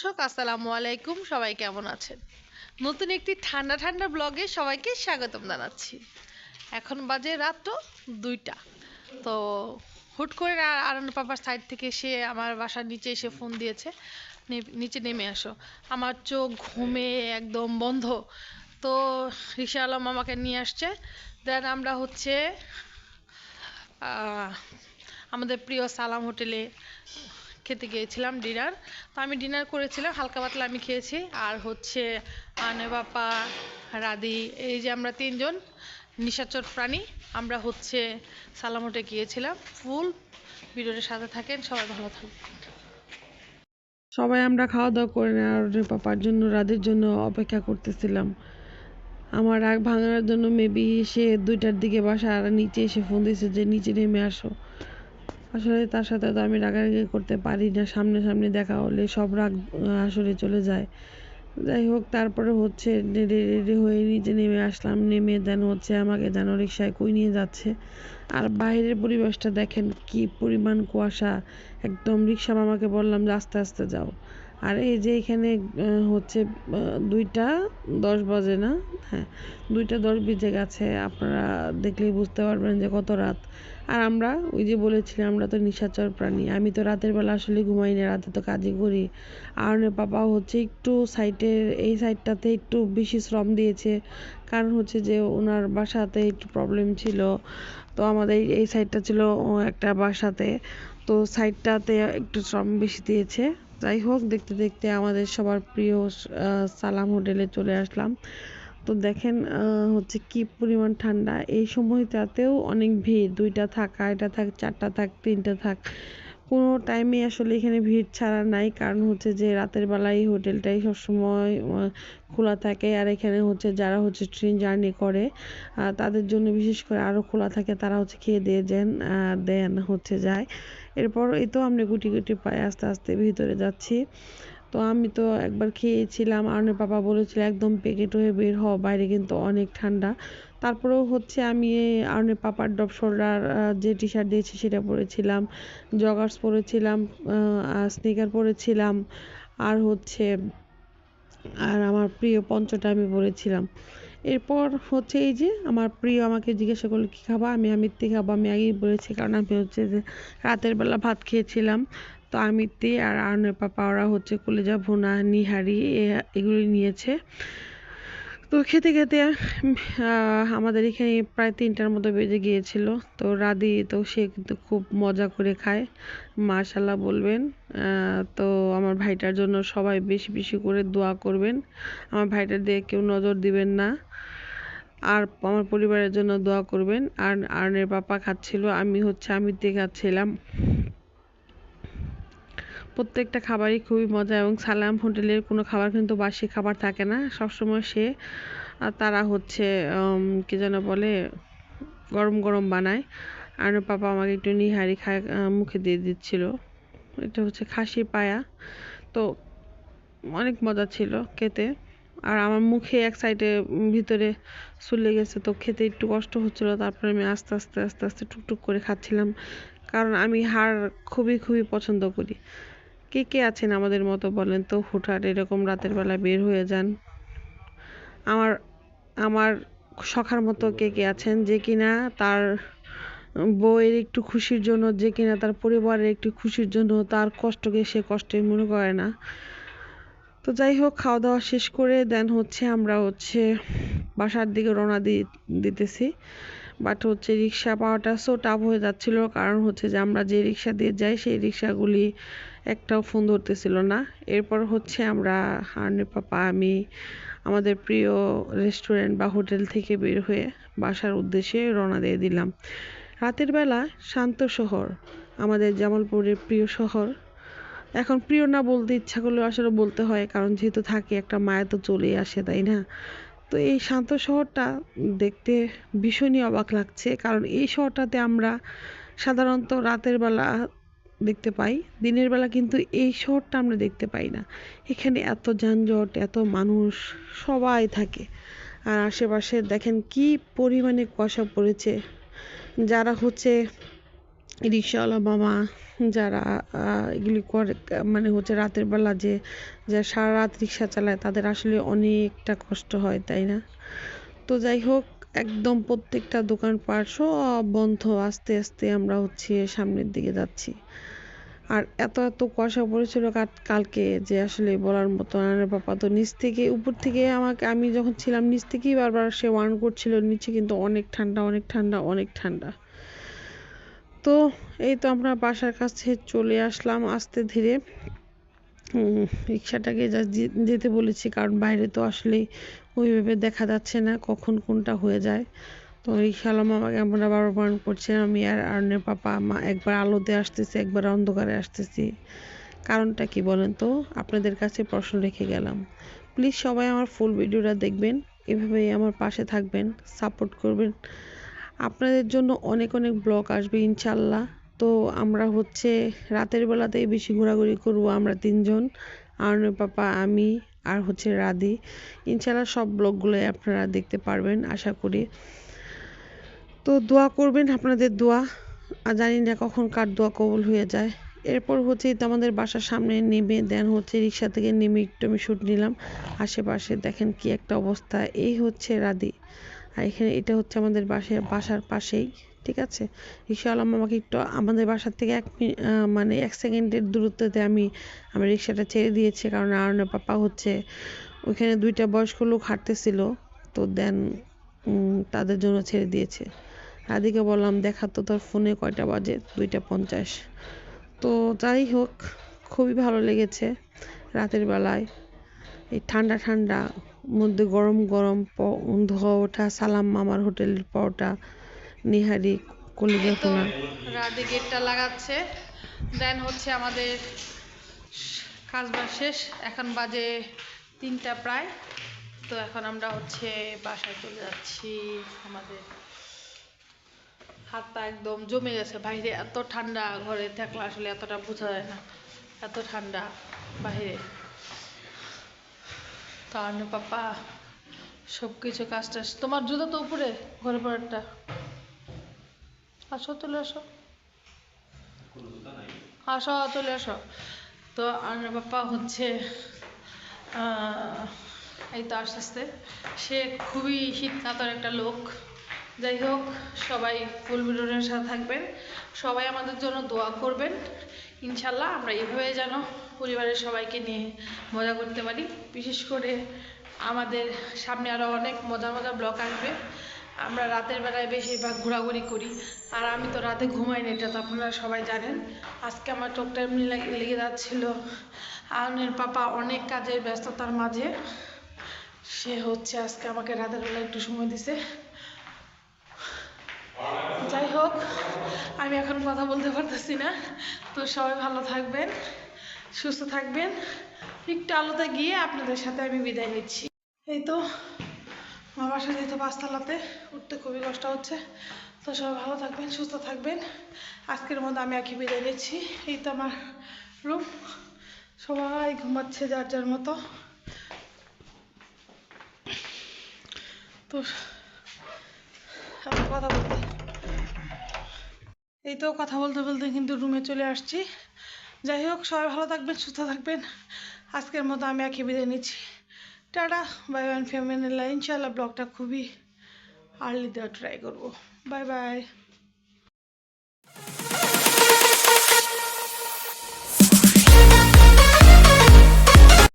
দর্শক, আসসালামু আলাইকুম। সবাই কেমন আছেন? নতুন একটি ঠান্ডা ঠান্ডা ব্লগে সবাইকে স্বাগতম জানাচ্ছি। এখন বাজে রাত দুইটা। তো হুট করে আরন পাপার সাইড থেকে সে আমার বাসার নিচে এসে ফোন দিয়েছে। নিচে নেমে আসো। আমার চোখ ঘুমে একদম বন্ধ। তো রিসা আলম আমাকে নিয়ে আসছে। দেন আমরা হচ্ছে আমাদের প্রিয় সালাম হোটেলে খেতে গিয়েছিলাম ডিনার। তো আমি ডিনার করেছিলাম, হালকা পাতলা আমি খেয়েছি। আর হচ্ছে আনে বাপা রাদি, এই যে আমরা তিনজন নিশাচর প্রাণী আমরা হচ্ছে সালাম হোটেলে গিয়েছিলাম। ফুল ভিডিওটার সাথে থাকেন, সবাই ভালো থাকবেন। সবাই আমরা খাওয়া দাওয়া করে নেওয়ার পাপার জন্য রাতের জন্য অপেক্ষা করতেছিলাম। আমার রাগ ভাঙানোর জন্য মেবি সে দুইটার দিকে বাসা আর নিচে এসে ফোন দিয়েছে যে, নিচে নেমে আসো। আসলে তার সাথে তো আমি রাগারাগি করতে পারি না, সামনে সামনে দেখা হলে সব রাগ আসলে চলে যায়। যাই হোক, তারপরে হচ্ছে রেডি রেডি হয়ে নিচে নেমে আসলাম, নেমে দেন হচ্ছে আমাকে যেন রিক্সায় কই নিয়ে যাচ্ছে। আর বাইরের পরিবেশটা দেখেন কি পরিমাণ কুয়াশা, একদম রিক্সা মামাকে বললাম যে আস্তে আস্তে যাও। আর এই যে এখানে হচ্ছে দুইটা দশ বাজে না? হ্যাঁ দুইটা দশ বেজে গেছে। আপনারা দেখলেই বুঝতে পারবেন যে কত রাত। আর আমরা, ওই যে বলেছিলাম, আমরা তো নিশাচর প্রাণী। আমি তো রাতের বেলা আসলে ঘুমাই না, রাতে তো কাজই করি। আর পাপা হচ্ছে একটু সাইটের এই সাইডটাতে একটু বেশি শ্রম দিয়েছে। কারণ হচ্ছে যে ওনার বাসাতে একটু প্রবলেম ছিল। তো আমাদের এই- সাইডটা ছিল একটা বাসাতে। তো সাইডটাতে একটু শ্রম বেশি দিয়েছে। যাই হোক দেখতে দেখতে আমাদের সবার প্রিয় সালাম হোটেলে চলে আসলাম। তো দেখেন হচ্ছে কি পরিমাণ ঠান্ডা। এই সময়টাতেও অনেক ভিড়। দুইটা থাক আড়াইটা থাক চারটা থাক তিনটা থাক। কোনো টাইমে আসলে এখানে ভিড় ছাড়া নাই। কারণ হচ্ছে যে রাতের বেলায় হোটেলটাই সবসময় খোলা থাকে। আর এখানে হচ্ছে যারা হচ্ছে ট্রেন জার্নি করে তাদের জন্য বিশেষ করে আরও খোলা থাকে তারা হচ্ছে খেয়ে দিয়ে আহ, দেন হচ্ছে যায়। এরপর এই তো আমরা গুটি গুটি পায়ে আস্তে আস্তে ভিতরে যাচ্ছি। তো আমি তো একবার খেয়েছিলাম আরনের পাপা বলেছিল একদম প্যাকেট হয়ে বের হও, বাইরে কিন্তু অনেক ঠান্ডা। তারপরেও হচ্ছে আমি এই আরনের পাপার ডপ শোল্ডার যে টি শার্ট দিয়েছি সেটা পরেছিলাম জগার্স পরেছিলাম স্নিকার পরেছিলাম, আর হচ্ছে, আর আমার প্রিয় পঞ্চটা আমি পরেছিলাম। এরপর হচ্ছে এই যে আমার প্রিয় আমাকে জিজ্ঞাসা করল, কী খাবা? আমি আমিত্তি খাব। আমি আগেই বলেছি, কারণ আমি হচ্ছে যে রাতের বেলা ভাত খেয়েছিলাম। তো আমিত্তি আর আরনের পাপা, ওরা হচ্ছে কলেজা, ভুনা, নিহারি এগুলি নিয়েছে। তো খেতে খেতে আমাদের এখানে প্রায় তিনটার মতো বেজে গিয়েছিল। তো রাদি তো সে কিন্তু খুব মজা করে খায় মাশাল্লাহ বলবেন। তো ভাইটার জন্য সবাই বেশি বেশি করে দোয়া করবেন। আমার ভাইটার দিকে কেউ নজর দিবেন না। আর আমার পরিবারের জন্য দোয়া করবেন। আর আর্নের পাপা খাচ্ছিল, আমি হচ্ছে আমি আমিতে খাচ্ছিলাম। প্রত্যেকটা খাবারই খুবই মজা এবং সালাম হোটেলের কোনো খাবার কিন্তু বাসি খাবার থাকে না। সবসময় সে আর তারা হচ্ছে কি যেন বলে, গরম গরম বানায়। আর পাপা আমাকে একটু নিহারি খায় মুখে দিয়ে দিচ্ছিল। এটা হচ্ছে খাসি পায়া। তো অনেক মজা ছিল খেতে। আর আমার মুখে এক সাইডে ভিতরে চলে গেছে, তো খেতে একটু কষ্ট হচ্ছিল। তারপরে আমি আস্তে আস্তে আস্তে আস্তে টুকটুক করে খাচ্ছিলাম। কারণ আমি হাড় খুবই খুবই পছন্দ করি। কে কে আছেন আমাদের মতো বলেন তো? হুটহাট এরকম রাতের বেলা বের হয়ে যান। আমার আমার শখার মতো কে কে আছেন? যে কিনা তার বউয়ের একটু খুশির জন্য যে কিনা তার পরিবারের একটু খুশির জন্য তার কষ্টকে সে কষ্টে মনে করে না। তো যাই হোক খাওয়া দাওয়া শেষ করে দেন হচ্ছে আমরা হচ্ছে বাসার দিকে রওনা দিতেছি। বাট হচ্ছে রিক্সা পাওয়াটা সো টাফ হয়ে যাচ্ছিল। কারণ হচ্ছে যে আমরা যে রিক্সা দিয়ে যাই, সেই রিক্সাগুলি একটাও ফোন ধরতেছিল না। এরপর হচ্ছে আমরা হার্নে পাপা, আমি, আমাদের প্রিয় রেস্টুরেন্ট বা হোটেল থেকে বের হয়ে বাসার উদ্দেশ্যে রওনা দিয়ে দিলাম। রাতের বেলা শান্ত শহর, আমাদের জামালপুরের প্রিয় শহর। এখন প্রিয় না বলতে ইচ্ছা করলেও আসলে বলতে হয়, কারণ যেহেতু থাকি, একটা মায়া তো চলেই আসে, তাই না? তো এই শান্ত শহরটা দেখতে ভীষণই অবাক লাগছে, কারণ এই শহরটাতে আমরা সাধারণত রাতের বেলা দেখতে পাই, দিনের বেলা কিন্তু এই শহরটা আমরা দেখতে পাই না। এখানে এত যানজট, এত মানুষ, সবাই থাকে। আর আশেপাশে দেখেন কি পরিমাণে কুয়াশা পড়েছে। যারা হচ্ছে রিক্সাওয়ালা মামা যারা এগুলি করে মানে হচ্ছে রাতের বেলা যে যারা সারা রাত রিক্সা চালায়, তাদের আসলে অনেকটা কষ্ট হয়, তাই না? তো যাই হোক, একদম প্রত্যেকটা দোকানপাট সব বন্ধ, আস্তে আস্তে আমরা হচ্ছে সামনের দিকে যাচ্ছি। আর এত এত কুয়াশা পড়েছিল কাল- কালকে যে আসলে বলার মতো না। রে বাবা, তো নিচ থেকে, উপর থেকে আমাকে, আমি যখন ছিলাম, নিচ থেকেই বারবার সে ওয়ার্ন করছিল, নিচে কিন্তু অনেক ঠান্ডা অনেক ঠান্ডা অনেক ঠান্ডা। তো এই তো আমরা বাসার কাছে চলে আসলাম আস্তে ধীরে। রিক্সাটাকে যে- যেতে বলেছি, কারণ বাইরে তো আসলে ওইভাবে দেখা যাচ্ছে না কখন কোনটা হয়ে যায়। তো রিক্সাওয়ালা মামাকে আমরা বারবার বারণ করছে, আমি আর আর্নের পাপা মা একবার আলোতে আসতেছি, একবার অন্ধকারে আসতেছি। কারণটা কি বলেন তো? আপনাদের কাছে প্রশ্ন রেখে গেলাম। প্লিজ সবাই আমার ফুল ভিডিওটা দেখবেন, এভাবেই আমার পাশে থাকবেন, সাপোর্ট করবেন। আপনাদের জন্য অনেক অনেক ব্লগ আসবে ইনশাল্লাহ। তো আমরা হচ্ছে রাতের বেলাতেই বেশি ঘোরাঘুরি করব আমরা তিনজন, আরনের পাপা, আমি আর হচ্ছে রাদি ইনশাল্লাহ সব ব্লগগুলোই আপনারা দেখতে পারবেন, আশা করি। তো দোয়া করবেন আপনাদের দোয়া। আর জানি না কখন কার দোয়া কবুল হয়ে যায়। এরপর হচ্ছে তো আমাদের বাসার সামনে নেমে দেন হচ্ছে রিক্সা থেকে নেমে একটু আমি শ্যুট নিলাম। আশেপাশে দেখেন কি একটা অবস্থা। এই হচ্ছে রাদি আর এখানে এটা হচ্ছে আমাদের বাসে, বাসার পাশেই, ঠিক আছে? রিক্সাওয়ালা আমাকে একটু আমাদের বাসার থেকে এক মানে এক সেকেন্ডের দূরত্বতে আমি আমি রিক্সাটা ছেড়ে দিয়েছি। কারণ আরনের পাপা হচ্ছে, ওইখানে দুইটা বয়স্ক লোক হাঁটতেছিল। তো দেন তাদের জন্য ছেড়ে দিয়েছে। রাধিকে বললাম দেখা তো তোর ফোনে কয়টা বাজে? দুইটা পঞ্চাশ। তো যাই হোক খুবই ভালো লেগেছে রাতের বেলায়। এই ঠান্ডা ঠান্ডা মধ্যে গরম গরম ধোয়া ওঠা সালাম মামার হোটেলের পরোটা নিহারি কলিজা পোনা রাধে গেটটা লাগাচ্ছে। দেন হচ্ছে আমাদের কাজবাজ শেষ। এখন বাজে তিনটা প্রায়। তো এখন আমরা হচ্ছে বাসায় চলে যাচ্ছি আমাদের হাতটা একদম জমে গেছে বাইরে এত ঠান্ডা ঘরে থাকলে আসলে এতটা বোঝা যায় না এত ঠান্ডা বাইরে তো আনু পাপা সব কিছু কাজ টাজ তোমার জুতো তো উপরে ঘরে পরেরটা আসো চলে আসো। আসো চলে আসো। তো আনার বাপ্পা হচ্ছে আহ, এই তো আস্তে আস্তে সে খুবই শীত কাতর একটা লোক। যাই হোক, সবাই ফুল ভিডিওর সাথে থাকবেন। সবাই আমাদের জন্য দোয়া করবেন। ইনশাল্লাহ আমরা এইভাবে যেন পরিবারের সবাইকে নিয়ে মজা করতে পারি। বিশেষ করে আমাদের সামনে আরও অনেক মজার মজার ব্লগ আসবে। আমরা রাতের বেলায় বেশিরভাগ ঘোরাঘুরি করি। আর আমি তো রাতে ঘুমাই না, এটা তো আপনারা সবাই জানেন। আজকে আমার চোখটা এমনি লেগে যাচ্ছিল। আয়নের পাপা অনেক কাজের ব্যস্ততার মাঝে সে হচ্ছে আজকে আমাকে রাতের বেলা একটু সময় দিছে। যাই হোক, আমি এখন কথা বলতে পারতেছি না। তো সবাই ভালো থাকবেন, সুস্থ থাকবেন। একটু আলোতে গিয়ে আপনাদের সাথে আমি বিদায় নিচ্ছি। এই তো, আমার বাসা যেতে পাঁচতলাতে, উঠতে খুবই কষ্ট হচ্ছে। তো সবাই ভালো থাকবেন, সুস্থ থাকবেন। আজকের মতো আমি একই বিদায় নিচ্ছি। এই তো আমার রুম সবাই ঘুমাচ্ছে যার যার মতো। তো কথা বলতে। এই তো কথা বলতে বলতে কিন্তু রুমে চলে আসছি। যাই হোক, সবাই ভালো থাকবেন, সুস্থ থাকবেন। আজকের মতো আমি একই বিদায় নিচ্ছি। টাটা বাই ওয়ান ফ্যামিলি ইনশাল্লাহ ব্লগটা খুবই আর্লি দেওয়ার ট্রাই করব। Bye bye